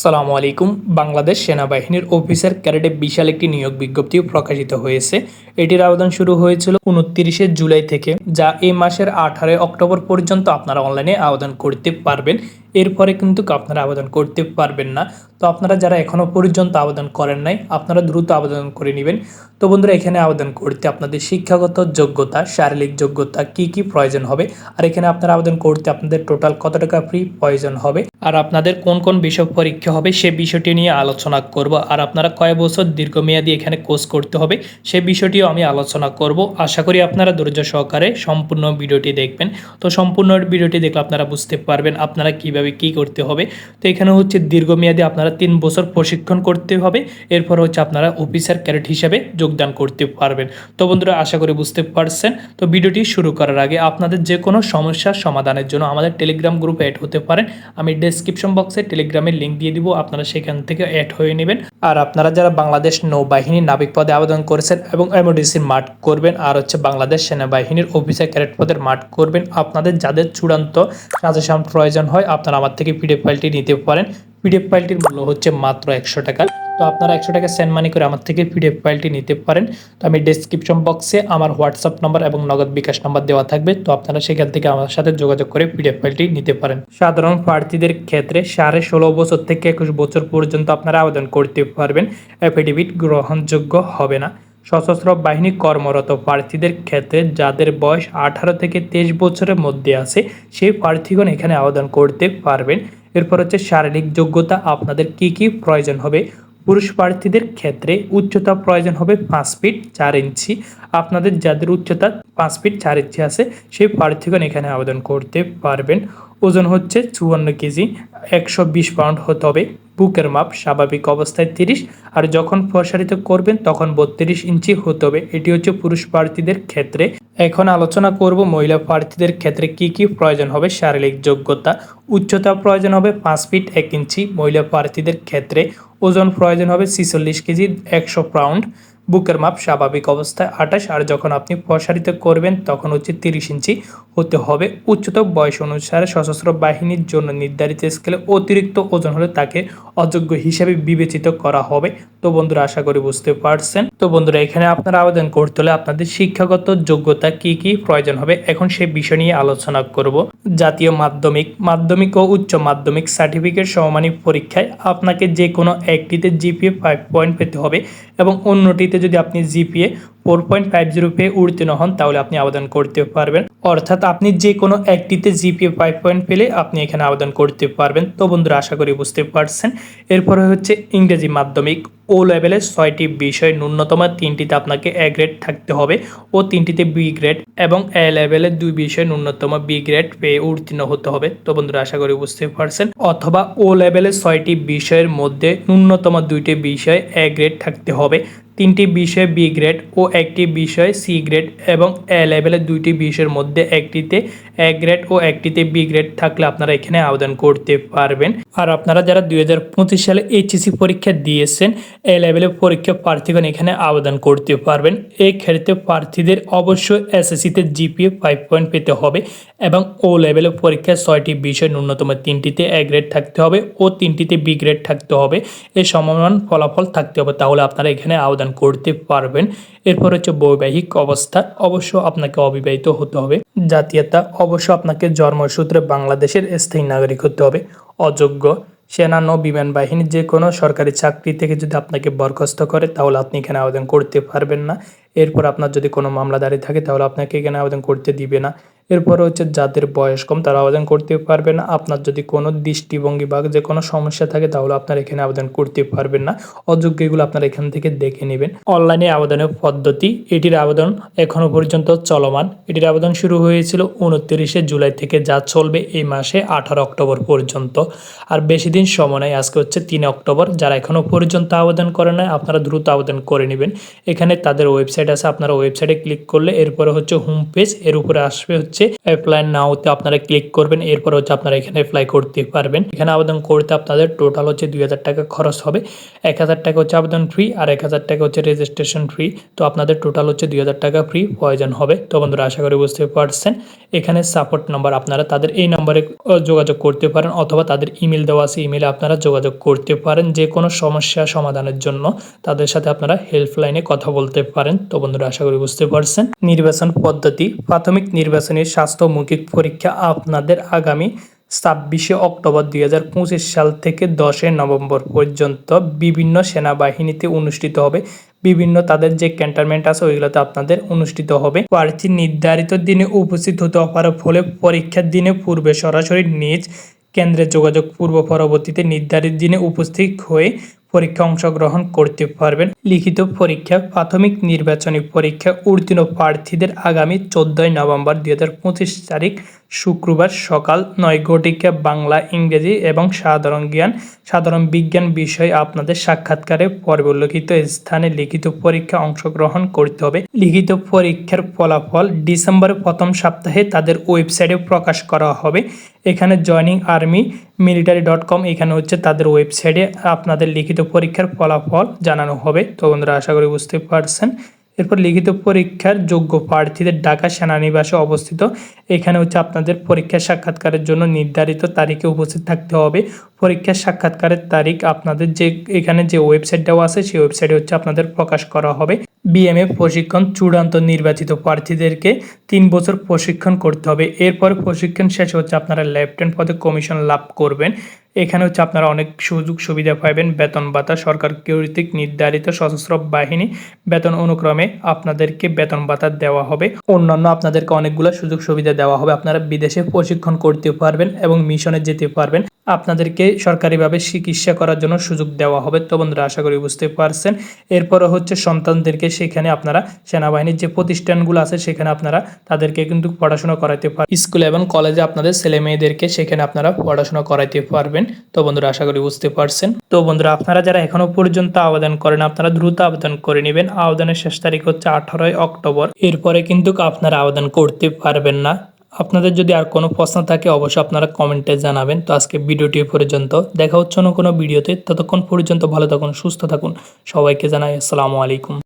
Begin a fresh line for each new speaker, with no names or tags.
আসসালামু আলাইকুম। বাংলাদেশ সেনাবাহিনীর অফিসার ক্যারেটে বিশাল একটি নিয়োগ বিজ্ঞপ্তি প্রকাশিত হয়েছে। এটির আবেদন শুরু হয়েছিল উনত্রিশে জুলাই থেকে, যা এই মাসের আঠারোই অক্টোবর পর্যন্ত আপনারা অনলাইনে আবেদন করতে পারবেন। এরপরে কিন্তু আপনারা আবেদন করতে পারবেন না। তো আপনারা যারা এখনও পর্যন্ত আবেদন করেন নাই, আপনারা দ্রুত আবেদন করে নেবেন। তো বন্ধুরা, এখানে আবেদন করতে আপনাদের শিক্ষাগত যোগ্যতা, শারীরিক যোগ্যতা কি কি প্রয়োজন হবে? আর এখানে আপনারা আবেদন করতে আপনাদের টোটাল কত টাকা ফ্রি প্রয়োজন হবে? আর আপনাদের কোন কোন বিষয় পরীক্ষা হবে সে বিষয়টি নিয়ে আলোচনা করব। আর আপনারা কয় বছর দীর্ঘমেয়াদী এখানে কোর্স করতে হবে সে বিষয়টিও আমি আলোচনা করব। আশা করি আপনারা ধৈর্য সহকারে সম্পূর্ণ ভিডিওটি দেখবেন। তো সম্পূর্ণ ভিডিওটি দেখলে আপনারা বুঝতে পারবেন আপনারা কীভাবে কি করতে হবে? তো এখানে হচ্ছে দীর্ঘমেয়াদী আপনারা তিন বছর প্রশিক্ষণ করতে হবে। এরপর হচ্ছে আপনারা অফিসার ক্যারেট হিসাবে যোগদান করতে পারবেন। তো বন্ধুরা, আশা করি বুঝতে পারছেন। তো ভিডিওটি শুরু করার আগে আপনাদের যে কোনো সমস্যার সমাধানের জন্য আমাদের টেলিগ্রাম গ্রুপে অ্যাড হতে পারেন। আমি ডেসক্রিপশন বক্সে টেলিগ্রামের লিঙ্ক দিয়ে দিব, আপনারা সেখান থেকে অ্যাড হয়ে নেবেন। আর আপনারা যারা বাংলাদেশ নৌবাহিনী নাবিক পদে আবেদন করেছেন এবং এমওডিসির মাঠ করবেন, আর হচ্ছে বাংলাদেশ সেনাবাহিনীর অফিসার ক্যারেট পদের মাঠ করবেন, আপনাদের যাদের চূড়ান্ত সাজেশন প্রয়োজন হয়, আপনারা আমার থেকে পিডিএফ ফাইলটি নিতে পারেন। পিডিএফ ফাইলটির মূল্য হচ্ছে মাত্র একশো টাকা। তো আপনারা একশো টাকা সেন্ড মানি করে আমার থেকে পিডিএফ ফাইলটি নিতে পারেন। তো আমি ডেসক্রিপশন বক্সে আমার হোয়াটসঅ্যাপ নাম্বার এবং নগদ বিকাশ নাম্বার দেওয়া থাকবে। তো আপনারা সেখান থেকে আমার সাথে যোগাযোগ করে পিডিএফ ফাইলটি নিতে পারেন। সাধারণ প্রার্থীদের ক্ষেত্রে সাড়ে ষোলো বছর থেকে একুশ বছর পর্যন্ত আপনারা আবেদন করতে পারবেন। অ্যাফিডেভিট গ্রহণযোগ্য হবে না। সশস্ত্র বাহিনী কর্মরত প্রার্থীদের ক্ষেত্রে যাদের বয়স আঠারো থেকে তেইশ বছরের মধ্যে আছে, সেই প্রার্থীগণ এখানে আবেদন করতে পারবেন। এরপর হচ্ছে শারীরিক যোগ্যতা আপনাদের কি কি প্রয়োজন হবে? পুরুষ প্রার্থীদের ক্ষেত্রে উচ্চতা প্রয়োজন হবে পাঁচ ফিট চার ইঞ্চি। আপনাদের যাদের উচ্চতা পাঁচ ফিট চার ইঞ্চি আছে, সেই প্রার্থীগণ এখানে আবেদন করতে পারবেন। ওজন হচ্ছে চুয়ান্ন কেজি, একশো বিশ পাউন্ড হতে হবে। বুকের মাপ স্বাভাবিক অবস্থায় তিরিশ, আর যখন প্রসারিত করবেন তখন বত্রিশ ইঞ্চি হতে হবে। এটি হচ্ছে পুরুষ প্রার্থীদের ক্ষেত্রে। এখন আলোচনা করব মহিলা প্রার্থীদের ক্ষেত্রে কি কি প্রয়োজন হবে, শারীরিক যোগ্যতা, উচ্চতা প্রয়োজন হবে পাঁচ ফিট এক ইঞ্চি, মহিলা প্রার্থীদের ক্ষেত্রে ওজন প্রয়োজন হবে ছিচল্লিশ কেজি, একশো পাউন্ড বুকের মাপ স্বাভাবিক অবস্থায় আঠাশ, আর যখন আপনি প্রসারিত করবেন, তখন হচ্ছে তিরিশ ইঞ্চি হতে হবে। উচ্চতর বয়স অনুসারে সশস্ত্র বাহিনীর জন্য নির্ধারিত স্কেলে অতিরিক্ত ওজন হলে তাকে অযোগ্য হিসেবে বিবেচিত করা হবে। তো বন্ধুরা, আশা করি বুঝতে পারছেন। তো বন্ধুরা, এখানে আপনারা আবেদন করতে হলে আপনাদের শিক্ষাগত যোগ্যতা কি কি প্রয়োজন হবে, এখন সেই বিষয় নিয়ে আলোচনা করব। জাতীয় মাধ্যমিক মাধ্যমিক ও উচ্চ মাধ্যমিক সার্টিফিকেট সমমানিক পরীক্ষায় আপনাকে যে কোনো একটিতে জিপিএ ফাইভ পয়েন্ট পেতে হবে এবং অন্যটিতে যদি আপনি GPA four point five zero পেয়ে উত্তীর্ণ হন, তাহলে আপনি আবেদন করতে পারবেন। অর্থাৎ আপনি যে কোনো একটিতে জিপিএ ফাইভ পয়েন্ট পেলে আপনি এখানে আবেদন করতে পারবেন। তো বন্ধুরা, আশা করি বুঝতে পারছেন। এরপরে হচ্ছে ইংরেজি মাধ্যমিক। ও লেভেলের ছয়টি বিষয়, ন্যূনতম তিনটিতে আপনাকে এ গ্রেড থাকতে হবে। ও তিনটিতে বি গ্রেড এবং এ লেভেলের দুই বিষয়, ন্যূনতম বি গ্রেড পেয়ে উত্তীর্ণ হতে হবে। তো বন্ধুরা, আশা করি বুঝতে পারছেন। অথবা ও লেভেলে ছয়টি বিষয়ের মধ্যে ন্যূনতম দুইটি বিষয় এ গ্রেড থাকতে হবে। তিনটি বিষয় বি গ্রেড ও একটি বিষয় সি গ্রেড এবং এ লেভেলের দুইটি বিষয়ের মধ্যে একটিতে এ গ্রেড ও একটিতে বি গ্রেড থাকলে আপনারা এখানে আবেদন করতে পারবেন। আর আপনারা যারা দুই হাজার পঁচিশ সালে এইচএসি পরীক্ষা দিয়েছেন এ লেভেলের পরীক্ষা প্রার্থীগণ এখানে আবেদন করতে পারবেন। এই ক্ষেত্রে প্রার্থীদের অবশ্যই এসএসসিতে জিপিএ ফাইভ পয়েন্ট পেতে হবে এবং ও লেভেলের পরীক্ষায় ছয়টি বিষয় ন্যূনতম তিনটিতে এ গ্রেড থাকতে হবে ও তিনটিতে বি গ্রেড থাকতে হবে। এই সমান ফলাফল থাকতে হবে, তাহলে আপনারা এখানে আবেদন করতে পারবেন। এরপর হচ্ছে বৈবাহিক অবস্থা, অবশ্য আপনাকে অবিবাহিত হতে হবে। জাতীয়তা, অবশ্য আপনাকে জন্মসূত্রে বাংলাদেশের স্থায়ী নাগরিক হতে হবে। অযোগ্য, সেনা নৌ বিমান বাহিনী যে কোনো সরকারি চাকরি থেকে যদি আপনাকে বরখাস্ত করে, তাহলে আপনি এখানে আবেদন করতে পারবেন না। এরপর আপনার যদি কোনো মামলা দাঁড়িয়ে থাকে, তাহলে আপনাকে এখানে আবেদন করতে দিবে না। এরপর হচ্ছে যাদের বয়স কম, তারা আবেদন করতে পারবে না। আপনার যদি কোনো দৃষ্টিভঙ্গি বা যে কোনো সমস্যা থাকে, তাহলে আপনার এখানে আবেদন করতে পারবেন না। অযোগ্য এগুলো আপনার এখান থেকে দেখে নেবেন। অনলাইনে আবেদনের পদ্ধতি, এটির আবেদন এখনও পর্যন্ত চলমান। এটির আবেদন শুরু হয়েছিল উনত্রিশে জুলাই থেকে, যা চলবে এই মাসে আঠারো অক্টোবর পর্যন্ত। আর বেশি দিন সময় নেই, আজকে হচ্ছে তিন অক্টোবর। যারা এখনও পর্যন্ত আবেদন করে নাই, আপনারা দ্রুত আবেদন করে নেবেন। এখানে তাদের ওয়েবসাইট ওয়েবসাইট আছে, আপনারা ওয়েবসাইটে ক্লিক করলে এরপরে হচ্ছে হোম পেজ এর উপরে আসবে হচ্ছে অ্যাপ্লাই নাওতে আপনারা ক্লিক করবেন, এরপর হচ্ছে আপনারা এখানে অ্যাপ্লাই করতে পারবেন। এখানে আবেদন করতে আপনাদের টোটাল হচ্ছে দুই হাজার টাকা খরচ হবে। এক হাজার টাকা হচ্ছে আবেদন ফ্রি আর এক হাজার টাকা হচ্ছে রেজিস্ট্রেশন ফ্রি তো আপনাদের টোটাল হচ্ছে দুই হাজার টাকা ফ্রি প্রয়োজন হবে। তো বন্ধুরা, আশা করি বুঝতে পারছেন। এখানে সাপোর্ট নাম্বার আপনারা তাদের এই নাম্বারে যোগাযোগ করতে পারেন অথবা তাদের ইমেল দেওয়া আছে ইমেলে আপনারা যোগাযোগ করতে পারেন। যে কোনো সমস্যা সমাধানের জন্য তাদের সাথে আপনারা হেল্পলাইনে কথা বলতে পারেন। তো বন্ধুরা আশা করি বুঝতে পারছেন। নির্বাচন পদ্ধতি, প্রাথমিক নির্বাচনের স্বাস্থ্য মৌখিক পরীক্ষা আপনাদের আগামী ছাব্বিশে অক্টোবর দুই হাজার পঁচিশ সাল থেকে দশই নভেম্বর পর্যন্ত বিভিন্ন সেনাবাহিনীতে অনুষ্ঠিত হবে। বিভিন্ন তাদের যে ক্যান্টনমেন্ট আছে, ওইগুলোতে আপনাদের অনুষ্ঠিত হবে। প্রার্থী নির্ধারিত দিনে উপস্থিত হতে পারার ফলে পরীক্ষার দিনে পূর্বে সরাসরি নিজ কেন্দ্রে যোগাযোগ পূর্ব পরবর্তীতে নির্ধারিত দিনে উপস্থিত হয়ে পরীক্ষা অংশগ্রহণ করতে পারবেন। লিখিত পরীক্ষা, প্রাথমিক নির্বাচনী পরীক্ষা উত্তীর্ণ প্রার্থীদের আগামী চোদ্দই নভেম্বর দুই হাজার পঁচিশ তারিখ শুক্রবার সকাল নয় ঘটিকা বাংলা, ইংরেজি এবং সাধারণ জ্ঞান, সাধারণ বিজ্ঞান বিষয়ে আপনাদের সাক্ষাৎকারে পর্ব উল্লেখিত স্থানে লিখিত পরীক্ষা অংশগ্রহণ করতে হবে। লিখিত পরীক্ষার ফলাফল ডিসেম্বরের প্রথম সপ্তাহে তাদের ওয়েবসাইটে প্রকাশ করা হবে। এখানে joining army military dot com, এখানে হচ্ছে তাদের ওয়েবসাইটে আপনাদের লিখিত পরীক্ষার ফলাফল জানানো হবে। তো বন্ধুরা, আশা করি বুঝতে পারছেন। এরপর লিখিত পরীক্ষার যোগ্য প্রার্থীদের ঢাকা সেনানিবাসে অবস্থিত। এখানে হচ্ছে আপনাদের পরীক্ষা সাক্ষাৎকারের জন্য নির্ধারিত তারিখে উপস্থিত থাকতে হবে। পরীক্ষার সাক্ষাৎকারের তারিখ আপনাদের যে, এখানে যে ওয়েবসাইট দেওয়া আছে, সেই ওয়েবসাইটে হচ্ছে আপনাদের প্রকাশ করা হবে। বিএমএ প্রশিক্ষণ চূড়ান্ত নির্বাচিত প্রার্থীদেরকে তিন বছর প্রশিক্ষণ করতে হবে। এরপরে প্রশিক্ষণ শেষে হচ্ছে আপনারা লেফটেন্ট পদে কমিশন লাভ করবেন। এখানে হচ্ছে আপনারা অনেক সুযোগ সুবিধা পাবেন। বেতন ভাতা, সরকার কর্তৃক নির্ধারিত সশস্ত্র বাহিনী বেতন অনুক্রমে আপনাদেরকে বেতন ভাতা দেওয়া হবে। অন্যান্য আপনাদেরকে অনেকগুলো সুযোগ সুবিধা দেওয়া হবে। আপনারা বিদেশে প্রশিক্ষণ করতে পারবেন এবং মিশনে যেতে পারবেন। আপনাদেরকে সরকারিভাবে চিকিৎসা করার জন্য সুযোগ দেওয়া হবে। তো বন্ধুরা, আশা করি বুঝতে পারছেন। এরপরে হচ্ছে সন্তানদেরকে সেখানে আপনারা সেনাবাহিনীর যে প্রতিষ্ঠানগুলো আছে, সেখানে আপনারা তাদেরকে কিন্তু পড়াশোনা করাইতে পারেন স্কুলে এবং কলেজে আপনাদের ছেলে মেয়েদেরকে সেখানে আপনারা পড়াশোনা করাইতে পারবেন। তো বন্ধুরা, আশা করি বুঝতে পারছেন। তো বন্ধুরা, আপনারা যারা এখনও পর্যন্ত আবেদন করেন, আপনারা দ্রুত আবেদন করে নেবেন। আবেদনের শেষ তারিখ হচ্ছে আঠারোই অক্টোবর। এরপরে কিন্তু আপনারা আবেদন করতে পারবেন না। আপনাদের যদি আর কোনো প্রশ্ন থাকে, অবশ্যই আপনারা কমেন্টে জানাবেন। তো আজকে ভিডিওটি পর্যন্ত। দেখা হচ্ছে না কোনো ভিডিওতে। ততক্ষণ পর্যন্ত ভালো থাকুন, সুস্থ থাকুন। সবাইকে জানাই আসসালামু আলাইকুম।